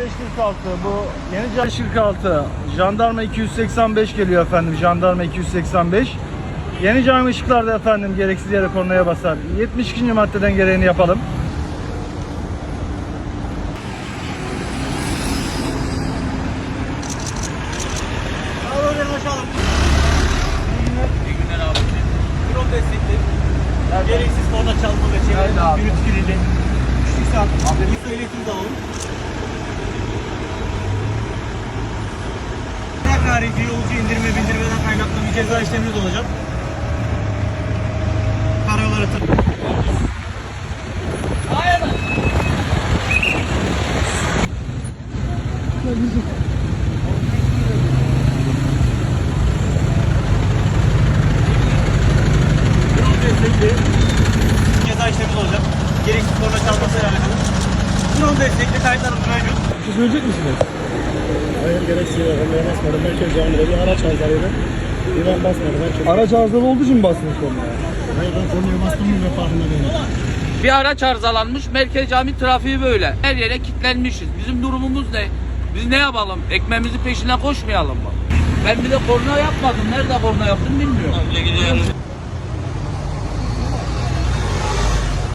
546 bu yeni can 46 jandarma 285 geliyor efendim jandarma 285 yeni cami ışıklarda efendim gereksiz yere kornaya basar 72. maddeden gereğini yapalım destekli. Gereksiz korna çalma ve çevirme. Gürültü kirliliği. Üçlük saat. Abi bir ehliyetiniz alalım. Harici yolcu indirme bildirmeden kaynaklı bir ceza işleminiz olacak. Karayolları tır. Destekli. Ceza işleminiz olacak. Gereksiz korna çalması alakalı. Krom destekli kayıtlarımız mevcut. Şey söyleyecek misiniz? Gereksiz yere kornaya basmadım. Merkez camide bir araç arızalıydı. Bir ben basmadım. Herkes... Araç arızalı olduğu için mi bastınız kornaya? Hayır ben kornaya bastığımın ve farkında değilim. Bir araç arızalanmış. Merkez Cami trafiği böyle. Her yere kilitlenmişiz. Bizim durumumuz ne? Biz ne yapalım? Ekmeğimizi peşinden koşmayalım mı? Ben bir de korna yapmadım. Nerede korna yaptım bilmiyorum.